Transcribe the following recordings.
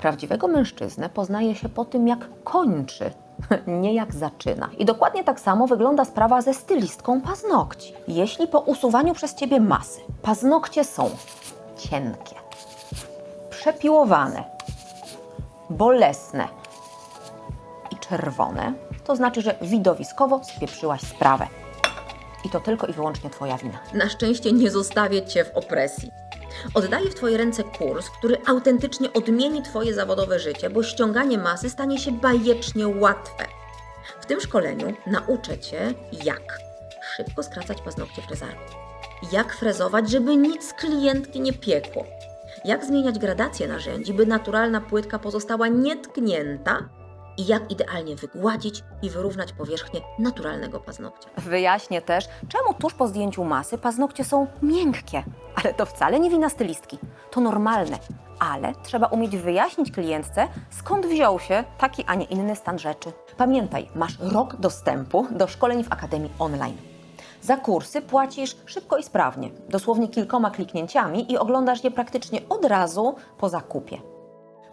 Prawdziwego mężczyznę poznaje się po tym, jak kończy, nie jak zaczyna. I dokładnie tak samo wygląda sprawa ze stylistką paznokci. Jeśli po usuwaniu przez ciebie masy paznokcie są cienkie, przepiłowane, bolesne i czerwone, to znaczy, że widowiskowo spieprzyłaś sprawę. I to tylko i wyłącznie Twoja wina. Na szczęście nie zostawię Cię w opresji. Oddaję w Twoje ręce kurs, który autentycznie odmieni Twoje zawodowe życie, bo ściąganie masy stanie się bajecznie łatwe. W tym szkoleniu nauczę Cię, jak szybko skracać paznokcie frezarką, jak frezować, żeby nic klientki nie piekło, jak zmieniać gradację narzędzi, by naturalna płytka pozostała nietknięta i jak idealnie wygładzić i wyrównać powierzchnię naturalnego paznokcia. Wyjaśnię też, czemu tuż po zdjęciu masy paznokcie są miękkie. Ale to wcale nie wina stylistki. To normalne. Ale trzeba umieć wyjaśnić klientce, skąd wziął się taki, a nie inny stan rzeczy. Pamiętaj, masz rok dostępu do szkoleń w Akademii Online. Za kursy płacisz szybko i sprawnie, dosłownie kilkoma kliknięciami i oglądasz je praktycznie od razu po zakupie.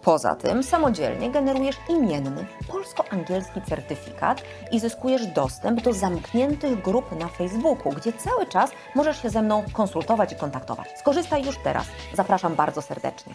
Poza tym samodzielnie generujesz imienny polsko-angielski certyfikat i zyskujesz dostęp do zamkniętych grup na Facebooku, gdzie cały czas możesz się ze mną konsultować i kontaktować. Skorzystaj już teraz. Zapraszam bardzo serdecznie.